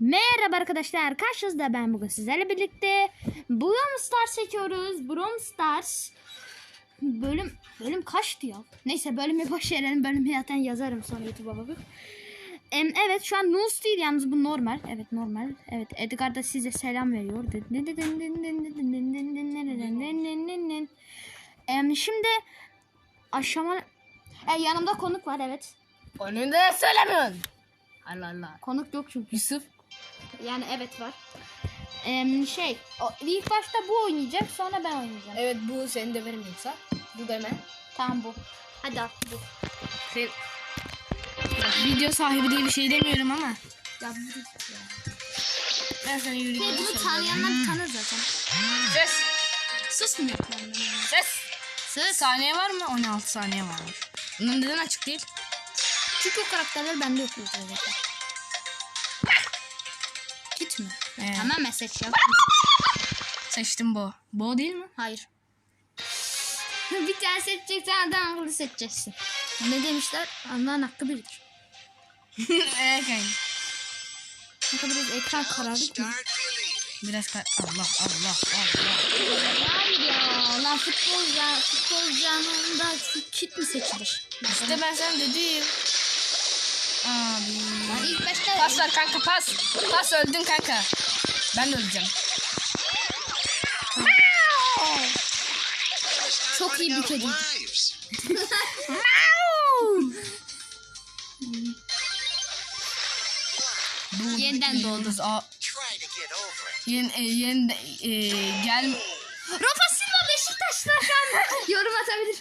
Merhaba arkadaşlar karşınızda ben bugün sizlerle birlikte Brawl Stars çekiyoruz Brawl Stars Bölüm bölüm kaçtı ya Neyse bölümü boş verelim bölümü zaten yazarım sonra YouTube'a bakıp Em, Evet şu an Nus değil yalnız bu normal Evet normal Evet Edgar da size selam veriyor Em, Şimdi Aşama e, Yanımda konuk var evet Onu da söylemiyorsun. Allah Allah. Konuk yok çünkü Yusuf. Yani evet var. Em, şey, o, ilk başta bu oynayacak, sonra ben oynayacağım. Evet bu senin de benim yoksa. Bu deme. Tamam bu. Hadi al bu. Sen... Bak, video sahibi diye bir şey demiyorum ama. Ya bu Ben sana yürüyeyim. şey, bunu tanıyanlar tanır zaten. Ses. Susmuyor tanıyanlar. Ses. Sus. Saniye var mı? 16 saniye var. Bunun neden açık değil? Çünkü o karakterler bende yok zaten. Gitme. Ee, Tamamen seç ya. Seçtim bu. Bu değil mi? Hayır. bir tane seçeceksen adam akıllı seçeceksin. Ne demişler? Allah'ın hakkı birdir. evet kanka. Ne kadar ekran kararlı mı? Biraz kar... Allah Allah Allah. Hayır ya. Lan futbolcu, futbolcu anında kit mi seçilir? İşte ben sana dedim. Abi. Ben ilk başta Pas ver kanka pas. Pas öldün kanka. Ben de öleceğim. çok iyi bir. Bu Yeniden doğdu. Aa, Yeni, e, yeni, e, gel Rafa Silva Beşiktaş'ta yorum atabilir.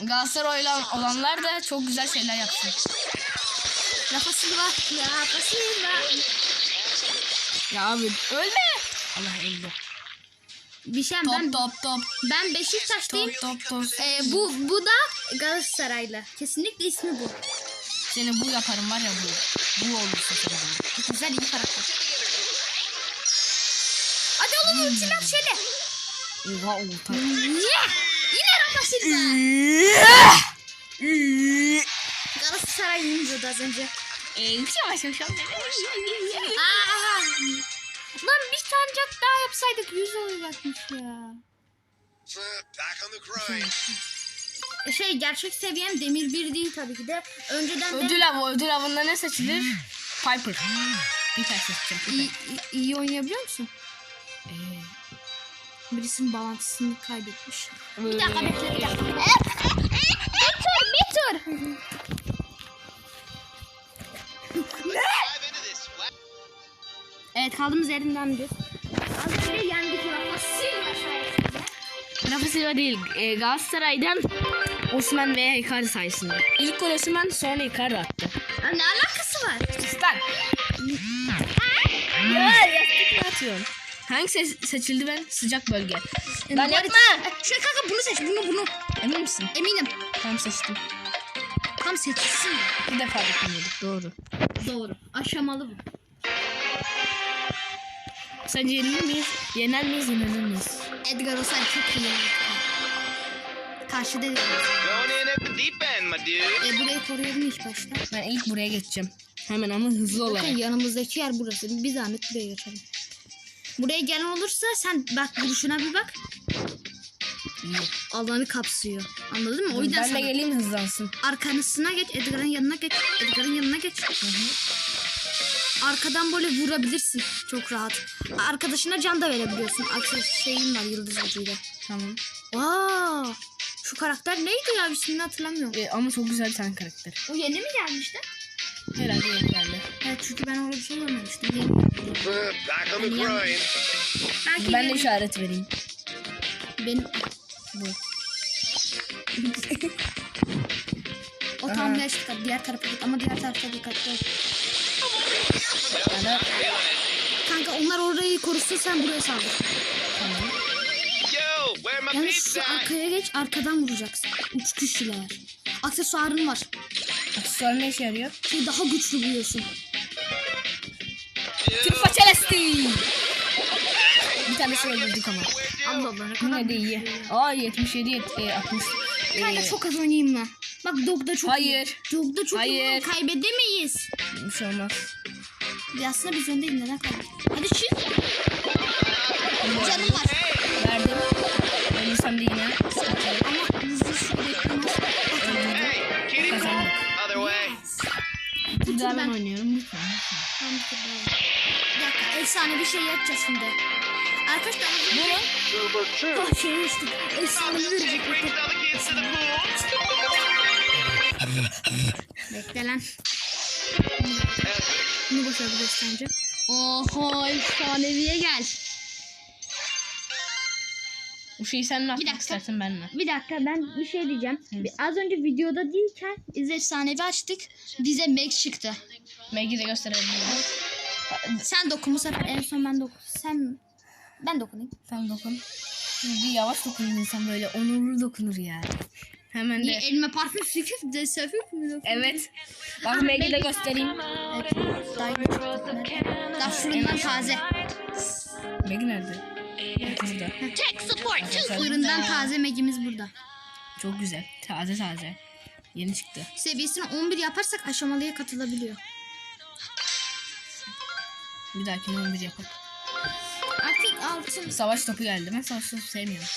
Galatasaray olan, olanlar da çok güzel şeyler yapsın. Rafa Silva. Rafa Silva. Ya abi ölme. Allah öldü. Bir şey Top ben top top. ben Beşiktaş'tayım. Top top top. Ee, bu bu da Galatasaraylı. Kesinlikle ismi bu. Seni bu yaparım var ya bu. Bu olursun sen bu. Güzel iyi karakter. Hadi oğlum ultini at şöyle. Oha olta. Niye? Yine Rafa Silva. Galatasaraylıyım diyordu az önce. Eee yavaş yavaş yavaş. Aa, lan bir sancak daha yapsaydık 100 olacakmış ya. E, Şey gerçek seviyem demir bir değil tabii ki de. Önceden de Ödül avı. Ödül avında ne seçilir? Piper. Piper seçeceğim. iyi, Piper. iyi, iyi oynayabiliyor musun? Ee, Birisinin bağlantısını kaybetmiş. Bir böyle- dakika bekle bir dakika. Bir tur bir tur. Evet kaldığımız yerinden bir. Az önce yendik Rafa Silva sayesinde. Rafa Silva değil. E, Galatasaray'dan Osman veya Icardi sayesinde. İlk gol Osman sonra Icardi attı. Ya ne alakası var? Sistan. ya yastık mı atıyorsun? Hangi se- seçildi ben? Sıcak bölge. Lan yapma. Şu kanka bunu seç bunu bunu. Emin misin? Eminim. Tamam seçtim. Tam seçilsin. Bir defa beklemiyorduk. Doğru. Doğru. Aşamalı bu. Sence yenilir miyiz? Yener miyiz? Yenilir miyiz? Edgar Osay çok iyi. Karşıda değil. Going in at the deep end, my dude. E, burayı koruyalım ilk başta. Ben ilk buraya geçeceğim. Hemen ama hızlı olarak. Bakın yanımızdaki yer burası. Bir zahmet buraya geçelim. Buraya gelen olursa sen bak duruşuna bir bak. Alanı kapsıyor. Anladın mı? O yüzden ben de sana geleyim hızlansın. arkanısına geç. Edgar'ın yanına geç. Edgar'ın yanına geç. Arkadan böyle vurabilirsin. Çok rahat. Arkadaşına can da verebiliyorsun. Aksi şeyin var yıldız gücüyle. Tamam. Aa, şu karakter neydi ya? İsmini hatırlamıyorum. E, ama çok güzel bir tane karakter. O yeni mi gelmişti? Herhalde yeni geldi. Evet çünkü ben orada bir şey görmemiştim. Yeni. Belki Ben de yeni- işaret vereyim. Benim Bu. o tam yaşlı diğer tarafa git ama diğer tarafta dikkatli ol. Bana Kanka onlar orayı korusun sen buraya saldır. tamam. Yo, where my Yani pizza? şu arkaya geç arkadan vuracaksın. Uç güçlüler. Aksesuarın var. Aksesuar ne işe yarıyor? Şey daha güçlü buluyorsun. Tırfa Celesti. Bir tanesini öldürdük ama. Allah Allah ne kadar Yine de iyi. Aa 77 yet, e, 60. E, Kanka çok az oynayayım ben. Bak Dog'da çok iyi. Hayır. Dog'da çok iyi. Hayır. Kaybedemeyiz. Bir şey olmaz. Ya aslında biz öndeyiz neden kaldık? Hadi çık. Canım var. Verdim. Ölürsem de yine. Ama hızlı. Hey, kitty. Kazandık. Other way. Bir daha ben oynuyorum lütfen. Tamam, bir dakika efsane bir şey yapacağız şimdi. Arkadaşlar bu ne? Ah şey işte. Efsane bir the pool. Bekle lan. Bunu başarabiliriz sence? Oho efsaneviye gel. Bu şeyi sen mi yapmak dakika. istersin ben mi? Bir dakika ben bir şey diyeceğim. Bir- Az önce videoda değilken biz efsanevi açtık. Bize Max çıktı. Meg'i de gösterebilirim. Sen dokun bu sefer en son ben dokun. Sen ben dokunayım. Sen dokun. Bir yavaş dokunur insan böyle onurlu dokunur yani. Hemen Niye de. elime parfüm sıkıp de mü dokun? Evet. Bak Meg'i de göstereyim. Evet. Daha. Daha fırından taze. Meg nerede? Burada. Fırından taze Meg'imiz burada. Çok güzel. Taze taze. Yeni çıktı. Seviyesini 11 yaparsak aşamalıya katılabiliyor. Bir dahakine 11 yapalım. Artık altın. Savaş topu geldi. Ben savaş topu sevmiyorum.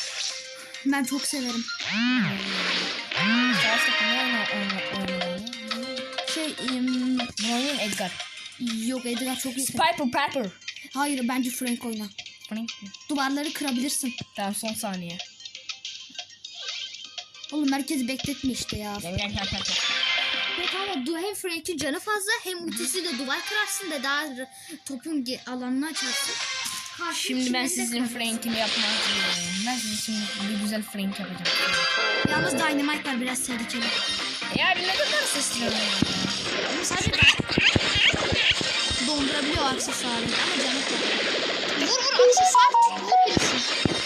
Ben çok severim. Şey oyunun Edgar. yok Edgar çok iyi. Piper Piper. Hayır bence Frank oyna. Frank. Duvarları kırabilirsin. Tamam son saniye. Oğlum herkesi bekletme işte ya. Gel gel gel gel. Yok ama du hem Frank'in canı fazla hem ultisiyle duvar kırarsın da daha topun alanını açarsın. Karşı Şimdi ben içinde de sizin kırarsın. Frank'imi yapmak istiyorum. Ben sizin için bir güzel Frank yapacağım. Yalnız Dynamite var biraz tehlikeli. Ya bir ne kadar sesliyorum ya. Ama sadece dondurabiliyor aksesuarı ama canı fazla. Vur vur aksesuar tut vur birisi.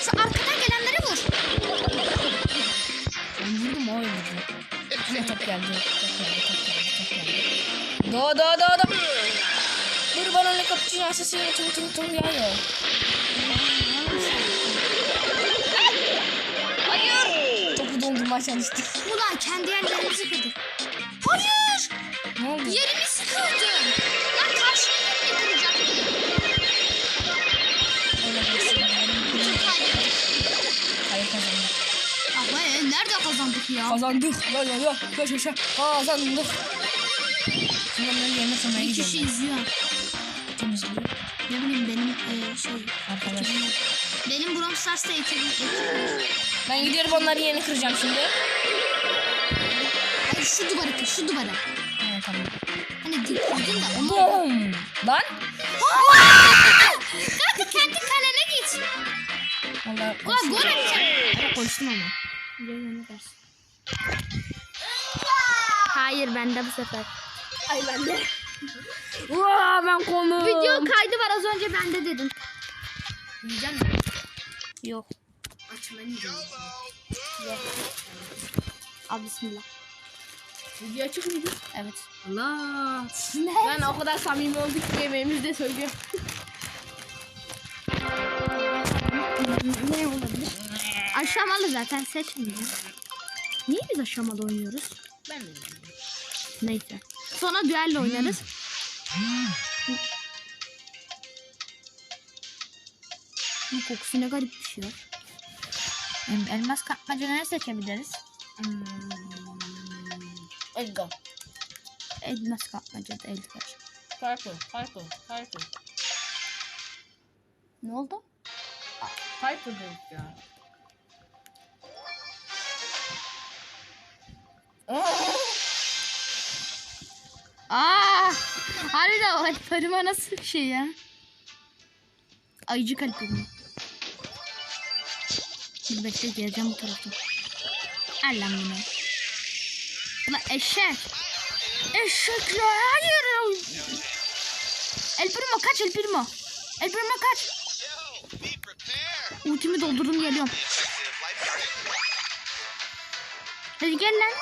Şu arkadan gelenlere vur. Ben vurdum o öldürdü. Yine top geldi. Top geldi, top geldi, top geldi. Do do do do. Dur bana ne cappuccino assassino yağıyor. Hayır. Topu dondurmaya çalıştı. Ulan kendi yerlerimizi kırdık. Hayır. ne oldu? Yerimizi kırdın. Lan karşı yerini. Ama e, nerede kazandık ya? Kazandık. La la la. Koş koş. Kazandık. Şimdi onların yerine sonraya Bir kişi izliyor. Kim izliyor? Ne bileyim benim e, şey Arkadaş. ekibim yok. Benim Brawl Stars'ta ekibim ekibim. Ben gidiyorum onların yerini kıracağım şimdi. Hayır şu duvarı kır şu duvarı. Evet tamam. Hani dik kırdın da onu. Boom. Lan. Kanka kendi kalene git. Valla. Ulan gol atacak. Ama koştum ama. Hayır bende bu sefer. Ay bende. Vaa ben konu. Video kaydı var az önce bende dedim. Yiyeceğim mi? Yok. Al bismillah. Video açık mıydı? Evet. Allah. Ne? Ben o kadar samimi olduk ki yemeğimizi de söylüyorum. Ne olabilir? Aşamalı zaten seçmeyeceğim. Niye biz aşamalı oynuyoruz? Ben de. Neyse. Sonra düello oynarız. Bu kokusu ne garip bir şey. Em- Elmas kapmaca ne seçebiliriz? Hmm. Go. Elmas kapmaca da Edgar. Purple, purple, purple. Ne oldu? Purple dedik ya. Aa! Harbiden o alperima nasıl bir şey ya? Ayıcık alperima. Dur bekle geleceğim bu tarafa. Al lan bunu. Ulan eşek. Eşekler hayır. El Primo kaç El Primo. El Primo kaç. Ultimi doldurdum geliyorum. Hadi gel lan.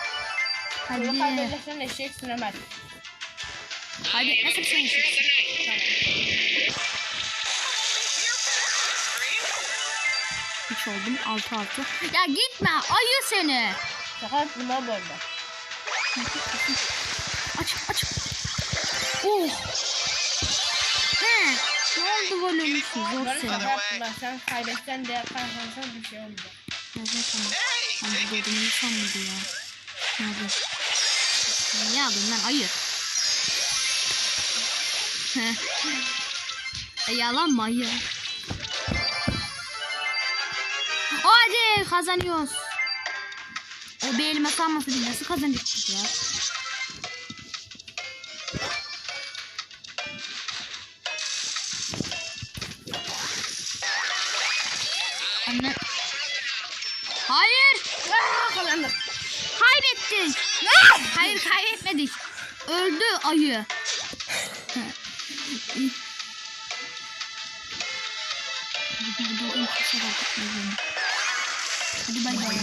Hadi. kaybedersen eşek süremez. Hadi nasıl sen eşek? Üç oldum. Altı altı. Ya gitme. Ayı seni. Yaptım ha bu arada. Aç aç. Oh. oldu volümsüz. Zor Bunları seni. sana yaptılar. Sen kaybetsen de kazansan bir şey olmayacak. Take bu it dediğimi sanmadı ya. Nerede? Ne yapayım ben ayı. e, yalan mı ayı? Hadi kazanıyoruz. O bir elime kalmasa biz nasıl kazanacaktık ya? Anne. Hayır. Aa, kazandım. Kaybettik. Hayır kaybetmedik. Öldü ayı. Hadi bay bay.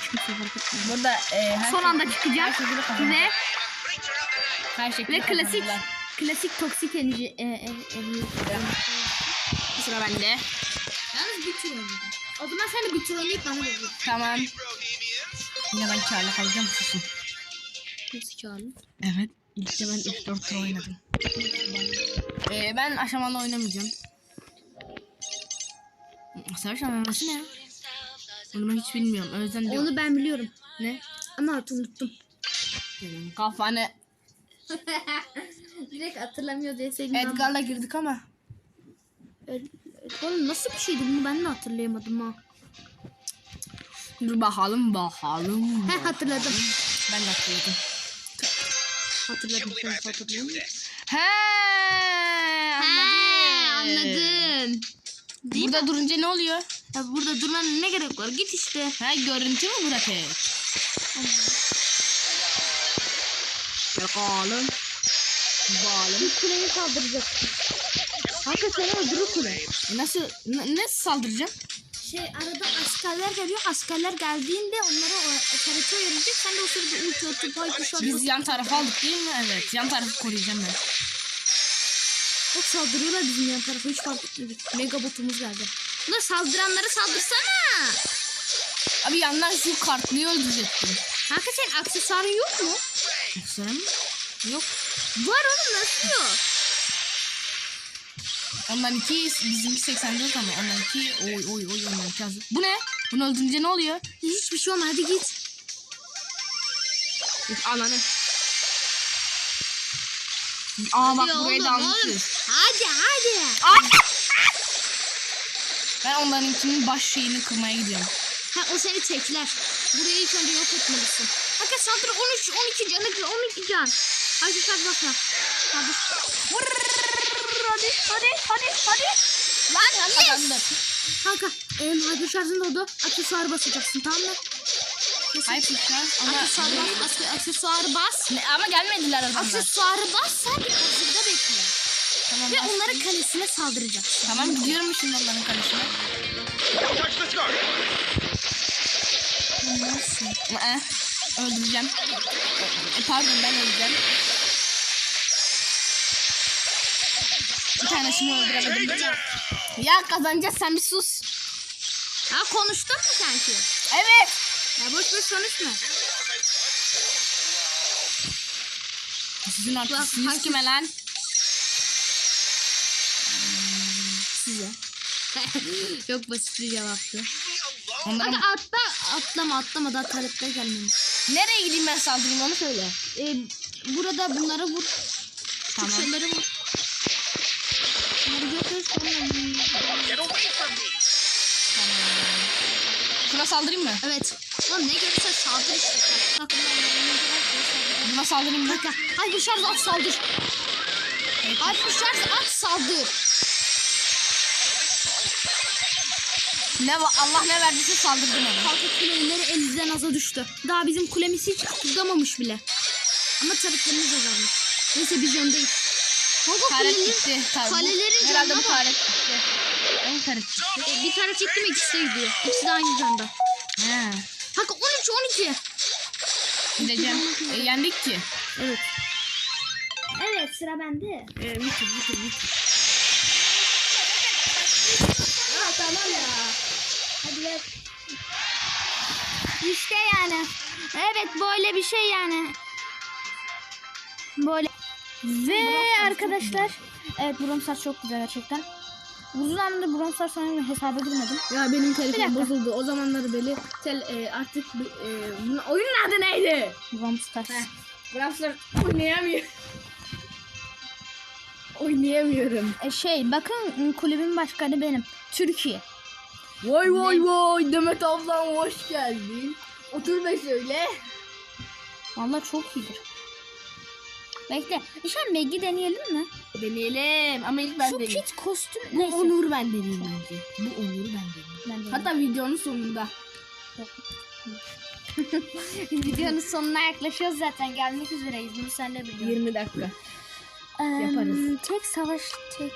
Hiç kimse fark etmedi. Burada e, her Son anda çıkacak kazandılar. ve Her şekilde ve klasik klasik toksik enerji e, e, e, Sıra bende. Yalnız oynadım. O zaman sen de tur oynayıp bana ver. Tamam. Yine ben karlı kalacağım susun. Nasıl çağırın? Evet. İlk de ben 3-4 tur oynadım. Ee, ben aşamalı oynamayacağım. Savaş aşaması ne? Onu ben hiç bilmiyorum. O yüzden diyorum. Onu ben biliyorum. Ne? Ama hatı unuttum. Kafanı Direkt hatırlamıyor deseydim. Edgar'la girdik ama. Oğlum nasıl bir şeydi bunu ben de hatırlayamadım ha. Dur bakalım bakalım. He hatırladım. ben de hatırladım. Hatırladım. Hatırladın mı? this. He anladım. Değil Burada durunca ne oluyor? Ya burada durmana ne gerek var? Git işte. Ha görüntü mü bırakıyor? Bakalım. Bakalım. Kuleyi saldıracaksın. Kanka seni öldürür kule. Nasıl n- nasıl saldıracağım? Şey arada askerler geliyor. Askerler geldiğinde onlara o tarafı verecek. Sen de o sırada ulti atıp haydi şu Biz yan tarafa aldık değil mi? Evet. Yan tarafı koruyacağım ben. Çok saldırıyorlar bizim yan tarafa. Hiç fark etmedik. Mega botumuz geldi. Ulan saldıranları saldırsana. Abi yandan şu kartlıyı öldürecektim. Kanka senin aksesuarın yok mu? Sonra mı? Yok. Var oğlum nasıl yok? Ondan iki, bizimki 84 ama ondan iki, oy oy oy ondan iki az. Bu ne? Bunu öldürünce ne oluyor? Hiçbir şey olmaz. Hadi git. Ananı. Aa bak Hadi burayı oğlum, da oğlum. Hadi hadi. Ben onlarınkinin baş şeyini kırmaya gidiyorum. Ha o seni tekler. Burayı ilk önce yok etmelisin. Kanka saldır 13 12 canı 12 can. Hadi hadi bakma. Hadi. Vurr, Hadi hadi hadi hadi. Lan yes. kazandım. Kanka em hadi şarjın oldu. Aksesuar basacaksın tamam mı? Hayır kuşlar ama... Aksesuar bas. akse- Aksesuarı bas. Ne, ama gelmediler adamlar. Aksesuarı bas sen hazırda bekle. Tamam, Ve bastım. onların kalesine saldıracaksın. Tamam gidiyorum şimdi onların kalesine. Nasıl? Ee, öldüreceğim. E, pardon ben öleceğim. Bir tanesini öldüremedim. Ya kazanacağız sen bir sus. Ha konuştun mu sanki? Evet. Ya boş boş konuşma. Sizin artistiniz herkes- kime lan? Size. Çok basit bir cevaptı. Onların... Hadi atla atlama atlama daha talepler gelmemiş. Nereye gideyim ben saldırayım onu söyle. Ee, burada bunları vur. Tamam. Şu şeyleri vur. Bunları et sonra. Şuna saldırayım mı? Evet. Lan ne görürse saldır işte. Bunlar Buna saldırayım mı? Hadi şarj at saldır. Hadi şarj at saldır. Ne va- Allah ne verdiyse saldırdım ona. Kanka kuleleri elinizden aza düştü. Daha bizim kulemiz hiç kıpırdamamış bile. Ama tarıklarımız azalmış. Neyse biz öndeyiz. Kanka Taret kulenin- gitti. Tar- kalelerin Herhalde bu taret gitti. Hangi taret gitti? E, Bir tane çektim ikisi de gidiyor. İkisi de aynı canda. He. Kanka 13 12. Gideceğim. E, yendik ki. Evet. Evet sıra bende. E, bitir bitir bitir. Ya tamam ya. Hadi ver. İşte yani. Evet böyle bir şey yani. Böyle. Ve arkadaşlar evet Brawl Stars çok güzel gerçekten. Uzun zamandır Brawl Stars oynamıyorum hesaba girmedim. Ya benim telefon bozuldu. O zamanları böyle tel, e, artık e, oyunun adı neydi? Brawl Stars. Heh. Brawl Stars oynayamıyorum. Oynayamıyorum. E, şey bakın kulübün başkanı benim. Türkiye. Vay vay vay Demet ablam hoş geldin. Otur be şöyle. Vallahi çok iyidir. Bekle. Nişan Maggie deneyelim mi? Deneyelim ama ilk ben Şu deneyeyim. kit kostüm Bu neyse. Onur ben deneyeyim bence. Bu Onur'u ben deneyeyim. Ben deneyeyim. Hatta videonun sonunda. Videonun sonuna yaklaşıyoruz zaten. Gelmek üzereyiz. Bunu sen de biliyorsun. 20 dakika. Eee, yaparız. Tek savaş tek.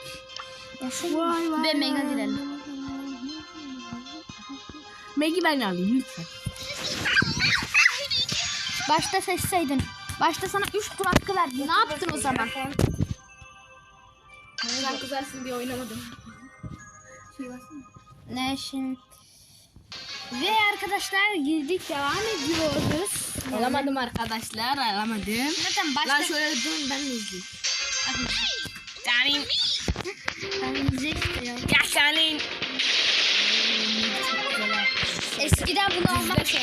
Vay vay Ve Mega girelim. Maggie ben alayım lütfen. Başta seçseydin. Başta sana 3 tur hakkı verdi. Ne yaptın o zaman? Sen kızarsın diye oynamadım. Ne şimdi? Ve arkadaşlar girdik devam ediyoruz. Alamadım arkadaşlar alamadım. Zaten başta Lan şöyle durun ben izleyeyim. Senin. Önümüzdeki- Ya senin. Eskiden bunu almak ya.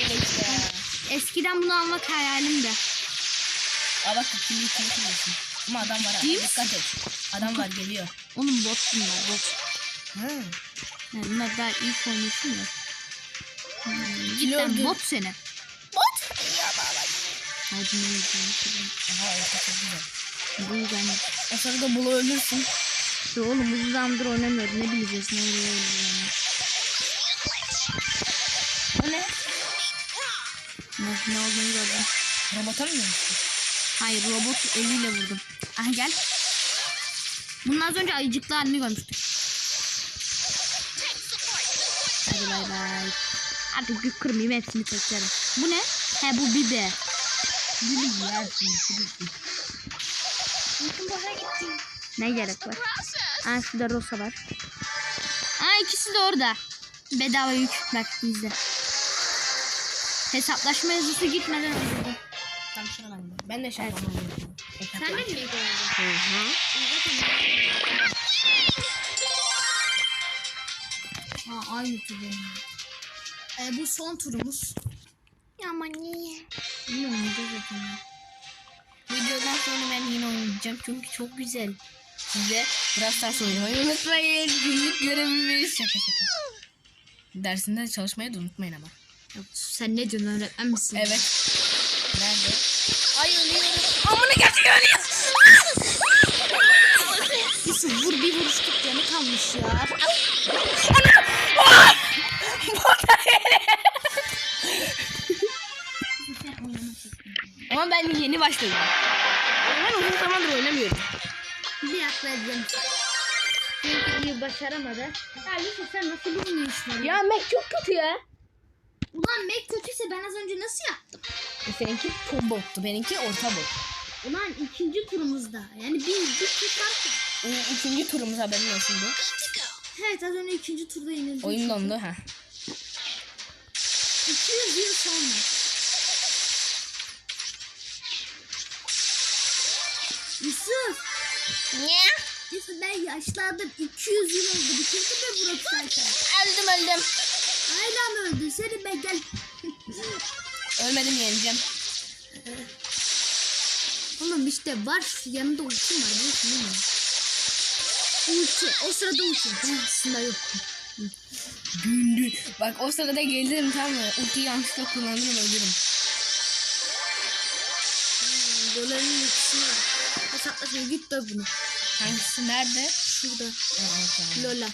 eskiden bunu almak hayalimdi. Aa bak ikili ikili kılıyorsun. Ama adam var. Değil? Dikkat et. Adam var geliyor. Oğlum bot bunlar bot. Ha. Yani bunlar daha ilk oynuyorsun ya. Hmm, cidden bot seni. Bot. Ya baba. Hadi ne diyeceğim? Aha orta çok güzel. Bu ben. O sırada bulu ölürsün. Ya oğlum uzun zamandır oynamıyorum. Ne bileceğiz ne oluyor yani. O ne? Ne, ne olduğunu gördüm. Robota mı dönüştün? Hayır robot eliyle vurdum. Ah gel. Bunun az önce ayıcıklı halini görmüştük. Hadi bay bay. Artık gök kırmayayım hepsini teklerim. Bu ne? He bu bibe. Bibi yersin. Bibi. Ne gerek var? Aa şurada Rosa var. Aa ikisi de orada. Bedava yük. Bak izle. Hesaplaşma yazısı gitmeden öldürdüm. Tam sıra bende. Ben de şarkı alıyorum. Sen de mi ilk oynadın? Hı hı. Aa aynı tur benim. Ee, bu son turumuz. Ama niye? Yine oynayacağız zaten. Videodan sonra ben yine oynayacağım çünkü çok güzel. Size Brawl Stars oynamayı unutmayın. Günlük görevimiz. Şaka şaka. Dersinde de çalışmayı da unutmayın ama. Yok, sen ne diyorsun öğretmen misin? Evet. Nerede? Ay ölüyorum. Amına gerçekten ölüyorum. Yusuf vur bir vuruş tut canı kalmış ya. Ama ben yeni başladım. Ben uzun zamandır oynamıyorum. Bir yaklayacağım. Çünkü iyi başaramadı. Ya Yusuf sen nasıl bilmiyorsun? Ya Mac çok kötü ya. Ulan Mac kötüyse ben az önce nasıl yaptım? Seninki çok bottu. Benimki orta bot. Ulan ikinci turumuzda. Yani bir, bir tur fark. U- Üçüncü turumuz haberin olsun bu. Evet az önce ikinci turda yenildik. Oyun dondu ha. 200 yıl sonra. Yusuf. Ne? Yusuf ben yaşlandım. 200 yıl oldu. Bitirdim mi Burak zaten? Öldüm öldüm. Hala mı öldün? Seni ben gel. Ölmedim yeneceğim. Oğlum işte var yanında ultim var. Biliyorsun değil mi? Ulti. O sırada ulti. Aslında yok. Gündü. Bak o sırada gelirim tamam mı? Ultiyi yanlışlıkla kullanırım ölürüm. Doların ultisi var. Hesaplaşma git döv bunu. Hangisi nerede? Şurada. Tamam. Lola.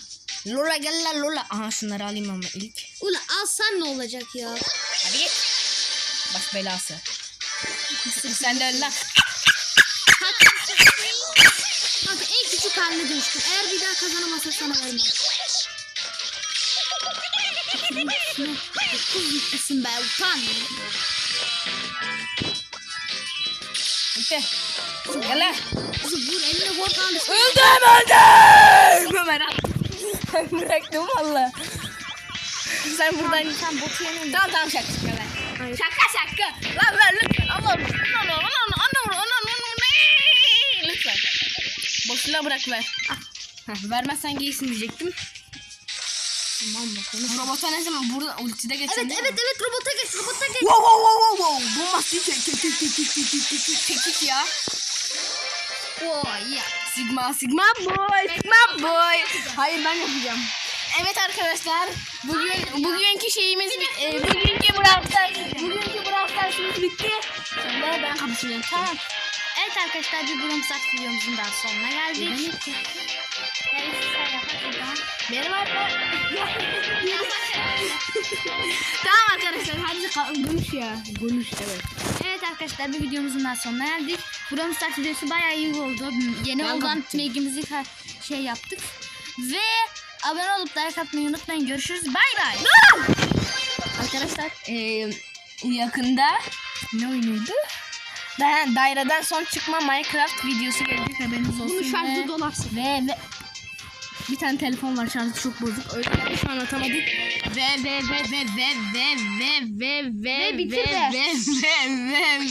Lola gel lan Lola. Aha şunları alayım ama ilk. Ula alsan ne olacak ya? Hadi git. Baş belası. Sen de öl lan. Kanka en küçük haline dönüştüm. Eğer bir daha kazanamazsa sana vermem. Kız gitmişsin be utan. Bitti. Gel lan. Vur eline vur kan. Öldüm öldüm. Ben bıraktım valla. Sen buradan... Sen botu yenin. Tamam tamam şaka şaka. Hayır. Şaka şaka. Lan ver lütfen. Allah'ım. Allah'ım. Allah'ım. Allah'ım. Allah'ım. Allah'ım. Lütfen. Silah bırak ver. Heh, vermezsen giysin diyecektim. Tamam? Konuş. Robota ne zaman burada ultide geçen Evet evet evet robota geç robota geç. Wow wow wow wow wow. Bombastik tek tek tek tek tek tek tek tek tek tek ya. Oh ya. Sigma Sigma boy Sigma boy. Hayır ben yapacağım. Evet arkadaşlar bugün bugünkü şeyimiz e, bugünkü Brawl bugünkü Brawl bitti. Şimdi ben kapışacağım. Tamam. Evet arkadaşlar bir Brawl Stars videomuzun daha sonuna geldik. Benim tamam arkadaşlar hadi konuş ya. Konuş evet. Evet arkadaşlar bir videomuzun daha sonuna geldik. Brawl Stars videosu bayağı iyi oldu. Yeni Ben olan bilgimizi şey yaptık. Ve abone olup like atmayı unutmayın. Görüşürüz. Bay bay. Arkadaşlar eee, yakında ne oyunuydu? Da daireden son çıkma Minecraft videosu gelecek haberiniz olsun. Bunun şarjı dolarsın. ve, ve bir tane telefon var şarjı çok bozuk. Öyle şu an atamadık. Ve ve ve ve ve ve ve ve ve Ve ve ve ve